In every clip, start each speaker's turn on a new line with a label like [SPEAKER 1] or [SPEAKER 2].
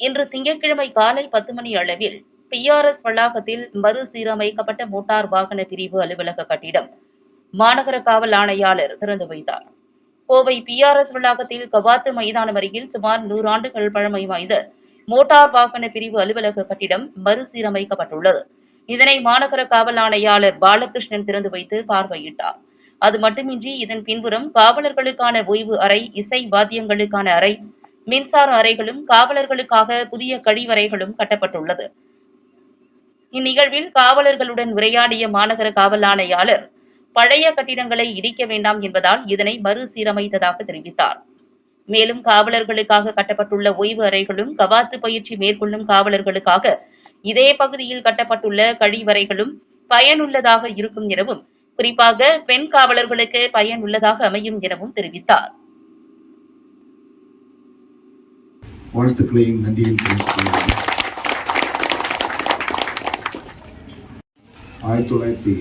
[SPEAKER 1] இன்று திங்கட்கிழமை காலை பத்து மணி அளவில் பிஆர்எஸ் வளாகத்தில் மறுசீரமைக்கப்பட்ட மோட்டார் வாகன பிரிவு அலுவலக கட்டிடம் மாநகர காவல் ஆணையாளர் திறந்து வைத்தார். கோவை பிஆர்எஸ் வளாகத்தில் கவாத்து மைதானம் அருகில் சுமார் நூறாண்டுகள் பழமை வாய்ந்த மோட்டார் வாகன பிரிவு அலுவலக கட்டிடம் மறுசீரமைக்கப்பட்டுள்ளது. இதனை மாநகர காவல் ஆணையாளர் பாலகிருஷ்ணன் திறந்து வைத்து பார்வையிட்டார். அது மட்டுமின்றி இதன் பின்புறம் காவலர்களுக்கான ஓய்வு அறை இசை வாத்தியங்களுக்கான அறை மின்சார அறைகளும் காவலர்களுக்காக புதிய கழிவறைகளும் கட்டப்பட்டுள்ளது. இந்நிகழ்வில் காவலர்களுடன் உரையாடிய மாநகர காவல் ஆணையாளர் பழைய கட்டிடங்களை இடிக்க வேண்டாம் என்பதால் இதனை மறுசீரமைத்ததாக தெரிவித்தார். மேலும் காவலர்களுக்காக கட்டப்பட்டுள்ள ஓய்வு அறைகளும் கவாத்து பயிற்சி மேற்கொள்ளும் காவலர்களுக்காக இதே பகுதியில் கட்டப்பட்டுள்ள கழிவறைகளும் பயனுள்ளதாக இருக்கும் எனவும் குறிப்பாக பெண் காவலர்களுக்கு பயனுள்ளதாக அமையும் எனவும் தெரிவித்தார்.
[SPEAKER 2] வாழ்த்துக்களையும் நன்றியும் தெரிவித்துள்ளது ஆயிரத்தி தொள்ளாயிரத்தி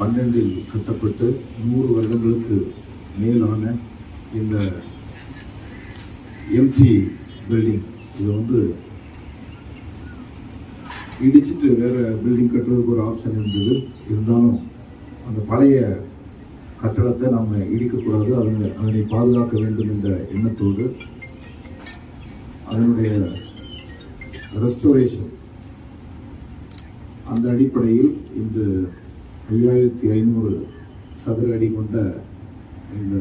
[SPEAKER 2] பன்னெண்டில் கட்டப்பட்டு நூறு வருடங்களுக்கு மேலான இந்த எம்டி பில்டிங் இது வந்து இடிச்சிட்டு வேற பில்டிங் கட்டுறதுக்கு ஒரு ஆப்ஷன் இருந்தது. இருந்தாலும் அந்த பழைய கட்டடத்தை நாம் இடிக்கக்கூடாது. அதனை அதனை பாதுகாக்க வேண்டும் என்ற எண்ணத்தோடு அதனுடைய ரெஸ்டோரேஷன் அந்த அடிப்படையில் இன்று ஐயாயிரத்தி ஐநூறு சதுர அடி கொண்ட இந்த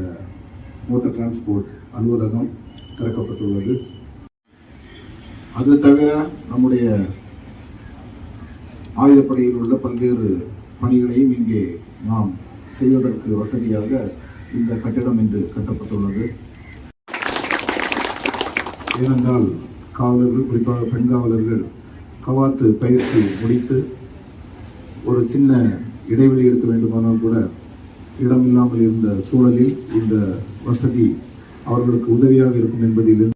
[SPEAKER 2] மோட்டார் டிரான்ஸ்போர்ட் அலுவலகம் திறக்கப்பட்டுள்ளது. அது தவிர நம்முடைய ஆயுதப்படையில் உள்ள பல்வேறு பணிகளையும் இங்கே நாம் செய்வதற்கு வசதியாக இந்த கட்டிடம் இன்று கட்டப்பட்டுள்ளது. ஏனென்றால் காவலர்கள் குறிப்பாக பெண் காவலர்கள் கவாத்து பயிற்சி முடித்து ஒரு சின்ன இடைவெளி இருக்க வேண்டுமானால் கூட இடமில்லாமல் இருந்த சூழலில் இந்த வசதி அவர்களுக்கு உதவியாக இருக்கும் என்பதில்